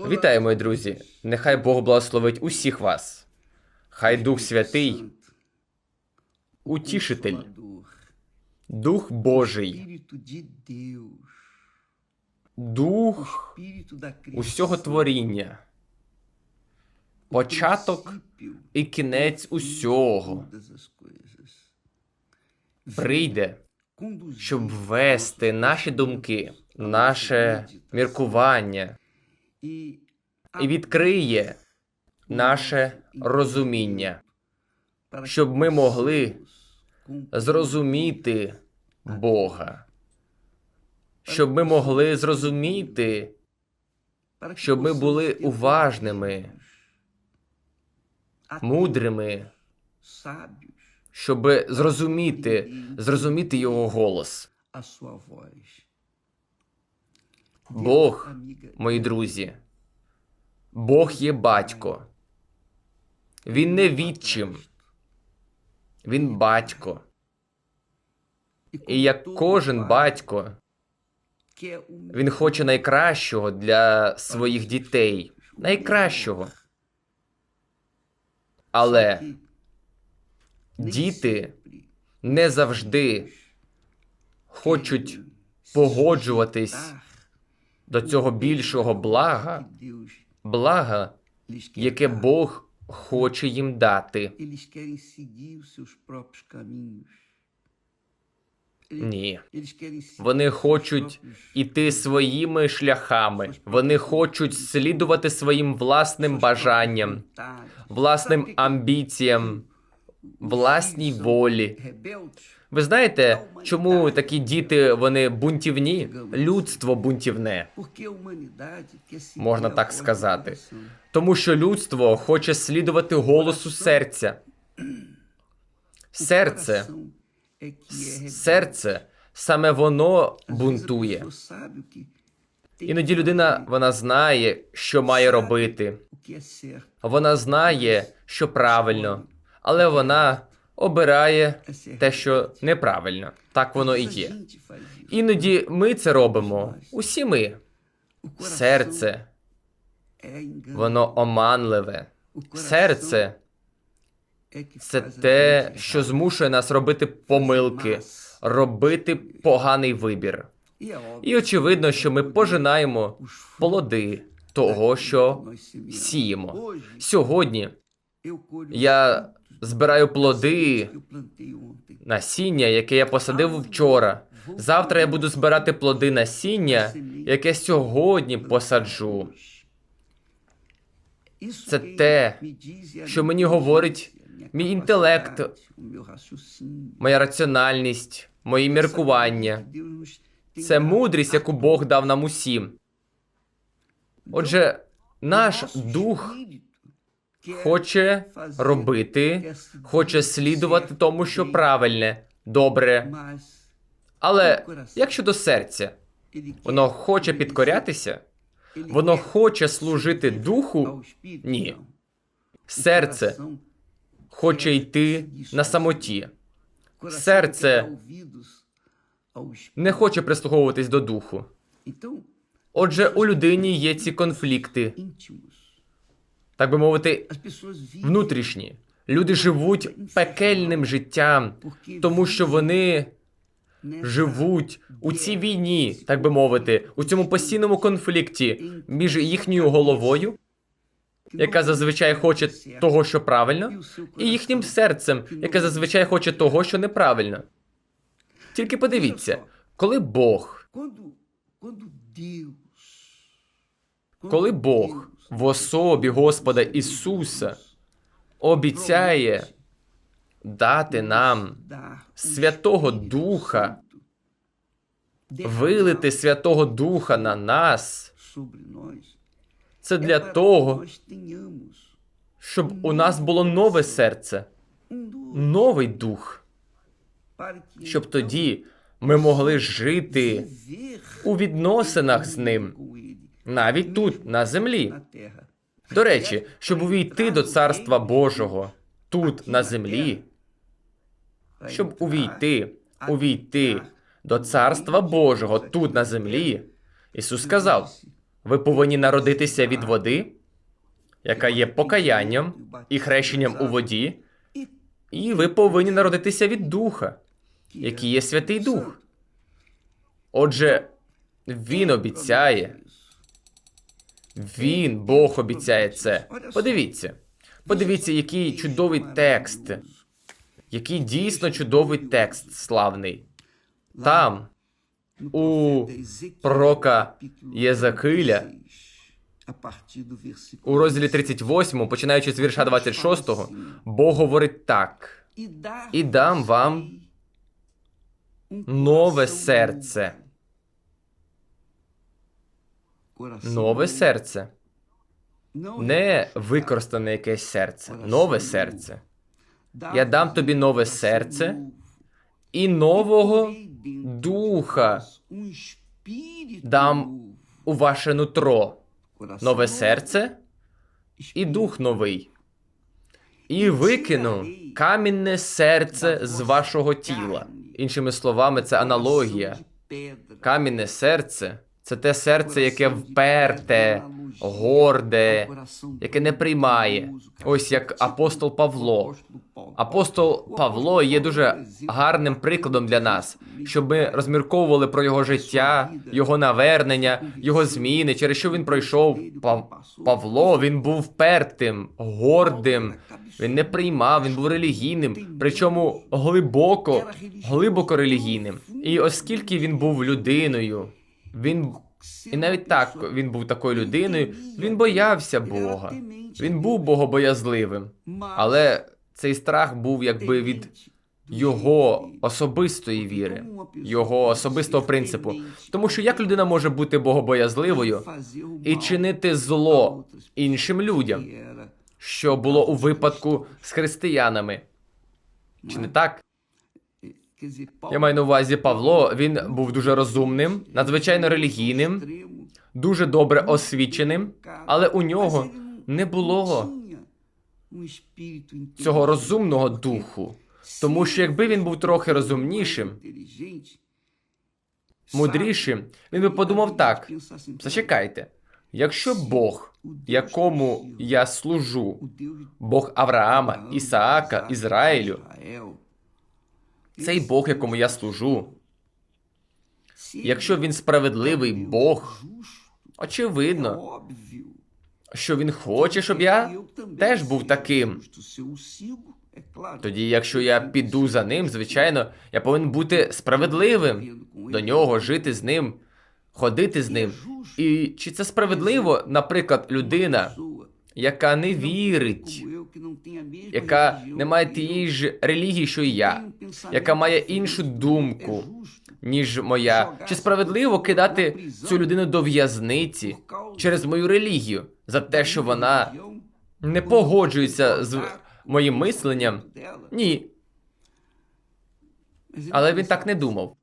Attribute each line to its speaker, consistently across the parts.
Speaker 1: Вітаю, мої друзі! Нехай Бог благословить усіх вас. Хай Дух Святий, утішитель, Дух. Божий, Дух усього творіння, початок і кінець усього. прийде, щоб ввести наші думки, наше міркування і відкриє наше розуміння, щоб ми могли зрозуміти Бога, щоб ми могли зрозуміти, щоб ми були уважними, мудрими, щоб зрозуміти, зрозуміти його голос. Бог, мої друзі, Бог є батько. Він не відчим. Він батько. І як кожен батько, він хоче найкращого для своїх дітей. Найкращого. Але діти не завжди хочуть погоджуватись до цього більшого блага, блага, яке Бог хоче їм дати. Ні. Вони хочуть іти своїми шляхами. Вони хочуть слідувати своїм власним бажанням, власним амбіціям, власній волі. Ви знаєте, чому такі діти вони бунтівні? Людство бунтівне. Можна так сказати. Тому що людство хоче слідувати голосу серця. Серце, серце саме воно бунтує. Іноді людина вона знає, що має робити. Вона знає, що правильно, але вона обирає те, що неправильно. Так воно і є. Іноді ми це робимо. Усі ми. Серце, воно оманливе. Серце це те, що змушує нас робити помилки, робити поганий вибір. І очевидно, що ми пожинаємо плоди того, що сіємо. Сьогодні я збираю плоди насіння, яке я посадив вчора. Завтра я буду збирати плоди насіння, яке сьогодні посаджу. Це те, що мені говорить мій інтелект. Моя раціональність, мої міркування. Це мудрість, яку Бог дав нам усім. Отже, наш дух хоче робити, хоче слідувати тому, що правильне, добре. Але як щодо серця, воно хоче підкорятися, воно хоче служити духу. Ні. Серце хоче йти на самоті, Серце не хоче прислуховуватись до духу. Отже, у людині є ці конфлікти. Так би мовити, внутрішні. Люди живуть пекельним життям, тому що вони живуть у цій війні, так би мовити, у цьому постійному конфлікті між їхньою головою, яка зазвичай хоче того, що правильно, і їхнім серцем, яке зазвичай хоче того, що неправильно. Тільки подивіться, коли Бог, коли Бог в особі Господа Ісуса обіцяє дати нам Святого Духа, вилити Святого Духа на нас, це для того, щоб у нас було нове серце, новий дух, щоб тоді ми могли жити у відносинах з ним, навіть тут, на землі. До речі, щоб увійти до Царства Божого тут, на землі, щоб увійти, увійти до Царства Божого тут, на землі, Ісус сказав: Ви повинні народитися від води, яка є покаянням і хрещенням у воді, і ви повинні народитися від духа, який є Святий Дух. Отже, він обіцяє, він, Бог обіцяє це. Подивіться. Подивіться, який чудовий текст, який дійсно чудовий текст славний. Там, у пророка Єзакиля, у розділі 38, починаючи з вірша 26, Бог говорить так: і дам вам нове серце. Нове серце. Не використане якесь серце, нове серце. Я дам тобі нове серце і нового духа дам у ваше нутро. Нове серце і дух новий. І викину камінне серце з вашого тіла. Іншими словами, це аналогія. Камінне серце це те серце, яке вперте, горде, яке не приймає. Ось як апостол Павло. Апостол Павло є дуже гарним прикладом для нас, щоб ми розмірковували про його життя, його навернення, його зміни, через що він пройшов. Павло він був впертим, гордим. Він не приймав, він був релігійним, причому глибоко, глибоко релігійним. І оскільки він був людиною, він і навіть так він був такою людиною, він боявся Бога. Він був богобоязливим, але цей страх був якби від його особистої віри, його особистого принципу. Тому що як людина може бути богобоязливою і чинити зло іншим людям, що було у випадку з християнами? Чи не так? Я маю на увазі Павло. Він був дуже розумним, надзвичайно релігійним, дуже добре освіченим, але у нього не було цього розумного духу. Тому що якби він був трохи розумнішим, мудрішим, він би подумав так: зачекайте, якщо Бог, якому я служу, Бог Авраама, Ісаака, Ізраїлю, цей Бог, якому я служу, якщо він справедливий Бог, очевидно, що він хоче, щоб я теж був таким. Тоді, якщо я піду за ним, звичайно, я повинен бути справедливим до нього, жити з ним, ходити з ним. І чи це справедливо, наприклад, людина, яка не вірить, яка не має тієї ж релігії, що і я, яка має іншу думку, ніж моя. Чи справедливо кидати цю людину до в'язниці через мою релігію за те, що вона не погоджується з моїм мисленням? Ні. Але він так не думав.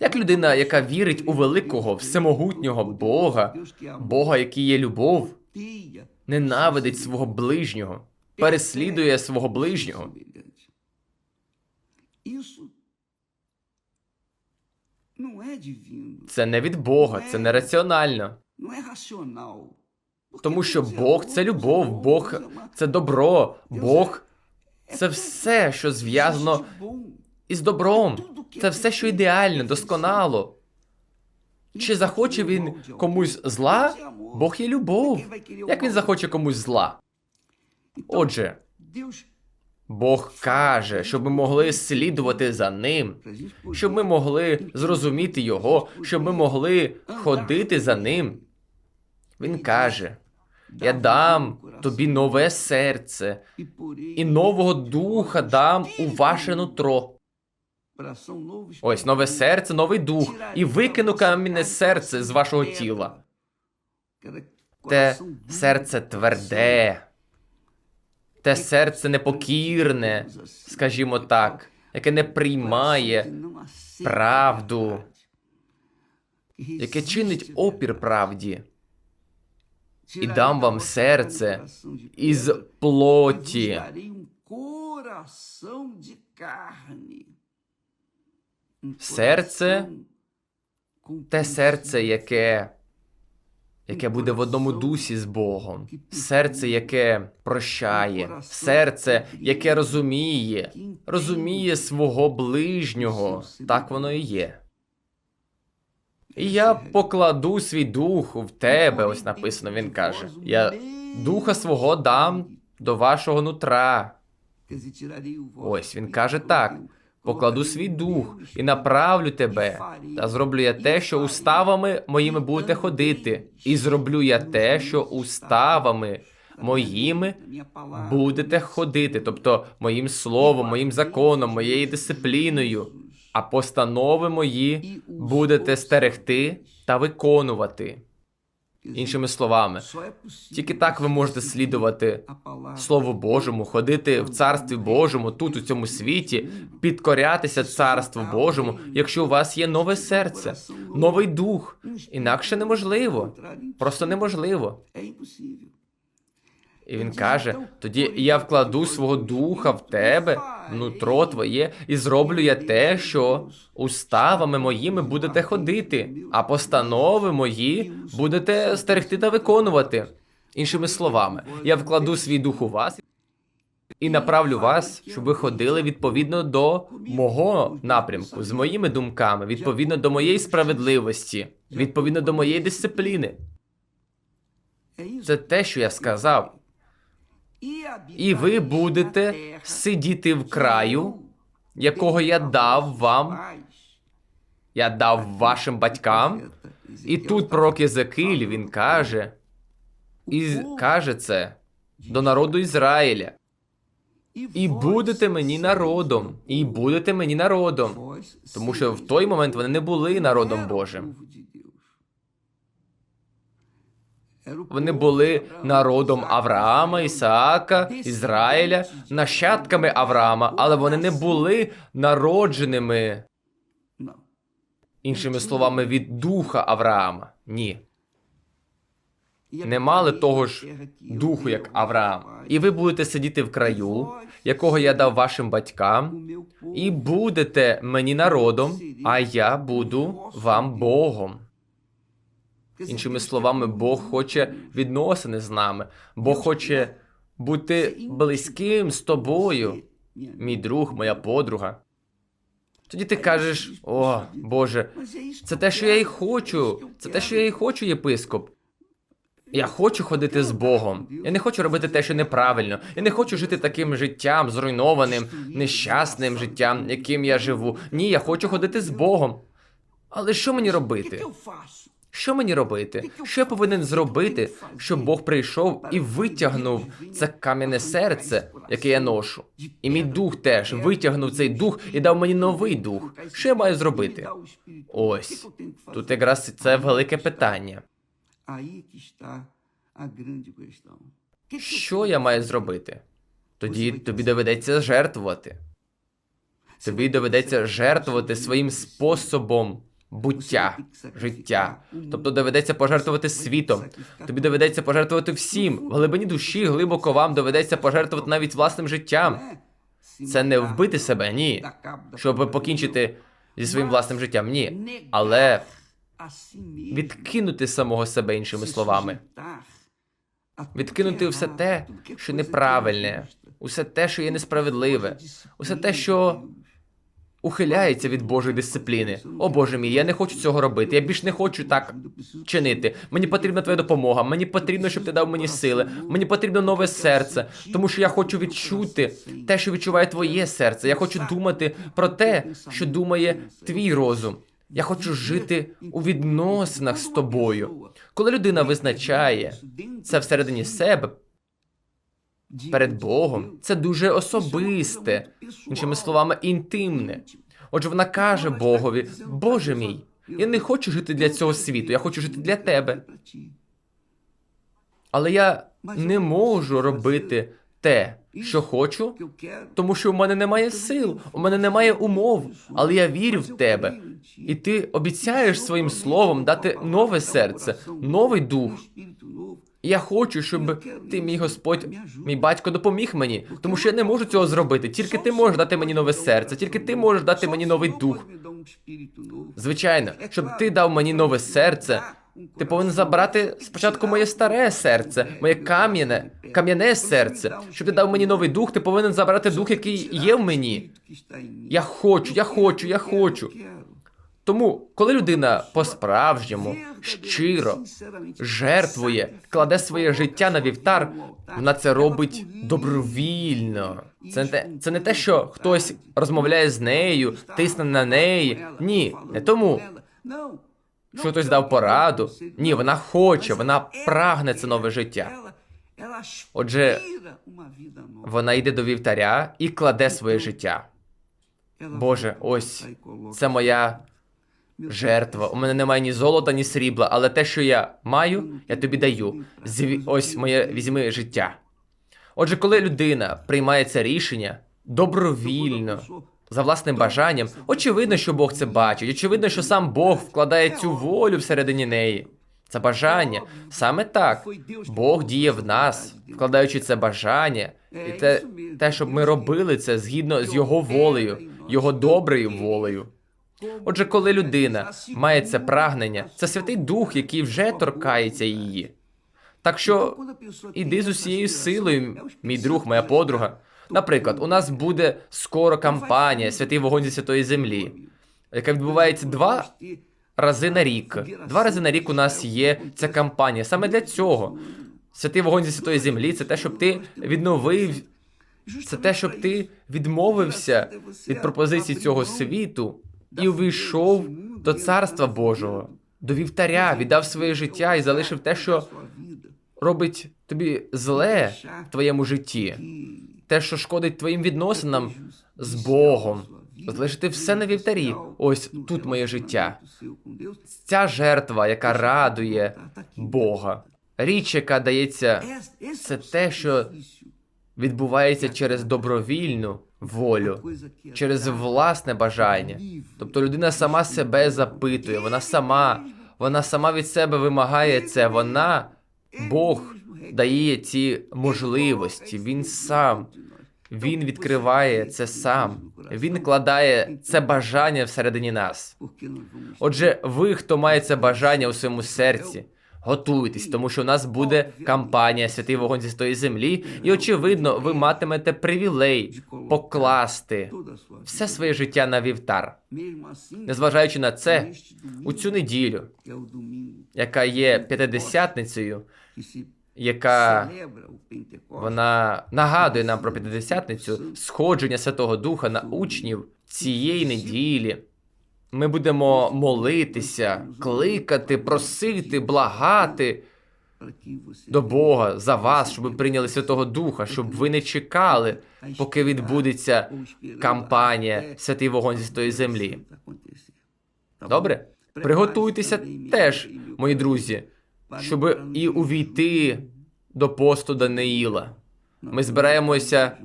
Speaker 1: Як людина, яка вірить у великого, всемогутнього Бога, Бога, який є любов, ненавидить свого ближнього, переслідує свого ближнього. Це не від Бога, це не раціонально. Тому що Бог це любов, Бог це добро, Бог це все, що зв'язано із добром. Це все, що ідеально, досконало. Чи захоче він комусь зла? Бог є любов. Як він захоче комусь зла? Отже, Бог каже, щоб ми могли слідувати за ним, щоб ми могли зрозуміти його, щоб ми могли ходити за ним. Він каже: Я дам тобі нове серце і нового духа дам у ваше нутро. Ось нове серце, новий дух, і викину камінне серце з вашого тіла. Те серце тверде, те серце непокірне, скажімо так, яке не приймає правду, яке чинить опір правді. І дам вам серце із плоті. Серце те серце, яке яке буде в одному дусі з Богом, серце, яке прощає, серце, яке розуміє, розуміє свого ближнього. Так воно і є. І я покладу свій дух в тебе, ось написано, він каже. Я духа свого дам до вашого нутра. Ось він каже так: покладу свій дух і направлю тебе, та зроблю я те, що уставами моїми будете ходити, і зроблю я те, що уставами моїми будете ходити, тобто моїм словом, моїм законом, моєю дисципліною, а постанови мої будете стерегти та виконувати. Іншими словами, тільки так ви можете слідувати Слову Божому, ходити в царстві Божому тут у цьому світі, підкорятися царству Божому, якщо у вас є нове серце, новий дух. Інакше неможливо, просто неможливо. І він каже: тоді я вкладу свого духа в тебе, нутро твоє, і зроблю я те, що уставами моїми будете ходити, а постанови мої будете стерегти та виконувати. Іншими словами, я вкладу свій дух у вас і направлю вас, щоб ви ходили відповідно до мого напрямку, з моїми думками, відповідно до моєї справедливості, відповідно до моєї дисципліни. Це те, що я сказав. І ви будете сидіти в краю, якого я дав вам, я дав вашим батькам. І тут пророк Єзекиль, він каже, і каже це до народу Ізраїля. І будете мені народом, і будете мені народом. Тому що в той момент вони не були народом Божим. Вони були народом Авраама, Ісаака, Ізраїля, нащадками Авраама, але вони не були народженими, іншими словами, від духа Авраама. Ні. Не мали того ж духу, як Авраам. І ви будете сидіти в краю, якого я дав вашим батькам, і будете мені народом, а я буду вам Богом. Іншими словами, Бог хоче відносини з нами. Бог хоче бути близьким з тобою, мій друг, моя подруга. Тоді ти кажеш: о, Боже, це те, що я і хочу. Це те, що я і хочу, єпископ. Я хочу ходити з Богом. Я не хочу робити те, що неправильно. Я не хочу жити таким життям, зруйнованим, нещасним життям, яким я живу. Ні, я хочу ходити з Богом. Але що мені робити? Що мені робити? Що я повинен зробити, щоб Бог прийшов і витягнув це кам'яне серце, яке я ношу? І мій дух теж витягнув цей дух і дав мені новий дух. Що я маю зробити? Ось тут якраз це велике питання. Що я маю зробити? Тоді тобі доведеться жертвувати. Тобі доведеться жертвувати своїм способом буття, життя. Тобто доведеться пожертвувати світом. Тобі доведеться пожертвувати всім. В глибині душі глибоко вам доведеться пожертвувати навіть власним життям. Це не вбити себе, ні. Щоб покінчити зі своїм власним життям, ні. Але відкинути самого себе іншими словами. Відкинути все те, що неправильне, усе те, що є несправедливе, усе те, що ухиляється від Божої дисципліни. О Боже мій, я не хочу цього робити. Я більш не хочу так чинити. Мені потрібна твоя допомога. Мені потрібно, щоб ти дав мені сили. Мені потрібно нове серце, тому що я хочу відчути те, що відчуває твоє серце. Я хочу думати про те, що думає твій розум. Я хочу жити у відносинах з тобою. Коли людина визначає це всередині себе перед Богом, це дуже особисте, іншими словами, інтимне. Отже, вона каже Богові: Боже мій, я не хочу жити для цього світу, я хочу жити для тебе. Але я не можу робити те, що хочу, тому що в мене немає сил, у мене немає умов, але я вірю в тебе. І ти обіцяєш своїм словом дати нове серце, новий дух. Я хочу, щоб ти, мій Господь, мій батько, допоміг мені, тому що я не можу цього зробити. Тільки ти можеш дати мені нове серце, тільки ти можеш дати мені новий дух. Звичайно, щоб ти дав мені нове серце, Ти повинен забрати спочатку моє старе серце, моє кам'яне, кам'яне серце. Щоб ти дав мені новий дух, ти повинен забрати дух, який є в мені. Я хочу, я хочу, я хочу. Тому, коли людина по-справжньому, щиро жертвує, кладе своє життя на вівтар, вона це робить добровільно. Це не те, це не те, що хтось розмовляє з нею, тисне на неї. Ні, не тому. Що хтось дав пораду. Ні, вона хоче, вона прагне це нове життя. Отже, Вона йде до вівтаря і кладе своє життя. Боже, ось це моя жертва. У мене немає ні золота, ні срібла, але те, що я маю, я тобі даю. Зві... Ось моє візьми життя. Отже, коли людина приймає це рішення добровільно, за власним бажанням, очевидно, що Бог це бачить. Очевидно, що сам Бог вкладає цю волю всередині неї. Це бажання. Саме так. Бог діє в нас, вкладаючи це бажання, і те, те, щоб ми робили це згідно з його волею, його доброю волею. Отже, коли людина має це прагнення, це Святий Дух, який вже торкається її. Так що іди з усією силою, мій друг, моя подруга. Наприклад, у нас буде скоро кампанія Святий вогонь зі святої землі, яка відбувається два рази на рік. Два рази на рік у нас є ця кампанія. Саме для цього. Святий вогонь зі святої землі це те, щоб ти відновив, це те, щоб ти відмовився від пропозицій цього світу і увійшов до царства Божого, до вівтаря, віддав своє життя і залишив те, що робить тобі зле в твоєму житті, те, що шкодить твоїм відносинам з Богом. Залишити все на вівтарі. Ось тут моє життя. Ця жертва, яка радує Бога. Річ, яка дається, це те, що відбувається через добровільну волю, через власне бажання. Тобто людина сама себе запитує, вона сама, вона сама від себе вимагає це. Вона, Бог дає ці можливості. Він сам, він відкриває це сам. Він кладає це бажання всередині нас. Отже, ви, хто має це бажання у своєму серці, готуйтесь, тому що у нас буде кампанія Святий вогонь зі тої землі, і очевидно, ви матимете привілей покласти все своє життя на вівтар. Незважаючи на це, у цю неділю, яка є п'ятидесятницею, яка вона нагадує нам про п'ятидесятницю, сходження Святого Духа на учнів цієї неділі. Ми будемо молитися, кликати, просити, благати до Бога за вас, щоб ви прийняли Святого Духа, щоб ви не чекали, поки відбудеться кампанія Святий вогонь зі тої землі. Добре? Приготуйтеся теж, мої друзі, щоб і увійти до посту Даниїла. Ми збираємося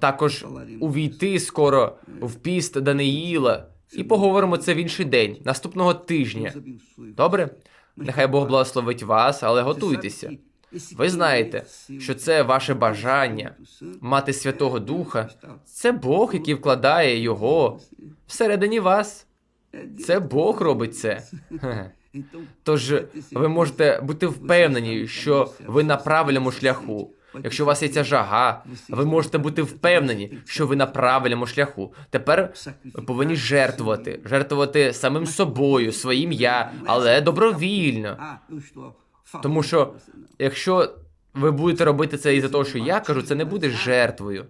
Speaker 1: також увійти скоро в піст Даниїла і поговоримо це в інший день, наступного тижня. Добре? Нехай Бог благословить вас, але готуйтеся. Ви знаєте, що це ваше бажання мати Святого Духа. Це Бог, який вкладає його всередині вас. Це Бог робить це. Тож ви можете бути впевнені, що ви на правильному шляху. Якщо у вас є ця жага, ви можете бути впевнені, що ви на правильному шляху. Тепер ви повинні жертвувати, жертвувати самим собою, своїм я, але добровільно. Тому що якщо ви будете робити це із-за того, що я кажу, це не буде жертвою.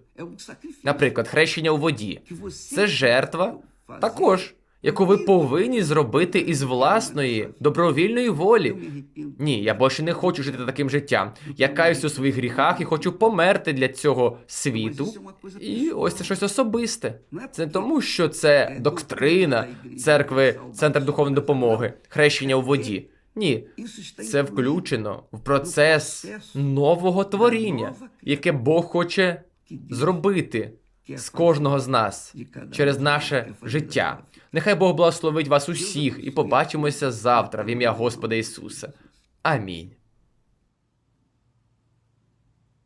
Speaker 1: Наприклад, хрещення у воді. Це жертва також, яку ви повинні зробити із власної добровільної волі. Ні, я більше не хочу жити таким життям. Я каюсь у своїх гріхах і хочу померти для цього світу. І ось це щось особисте. Це не тому, що це доктрина церкви, центр духовної допомоги, хрещення у воді. Ні, це включено в процес нового творіння, яке Бог хоче зробити з кожного з нас через наше життя. Нехай Бог благословить вас усіх і побачимося завтра в ім'я Господа Ісуса. Амінь.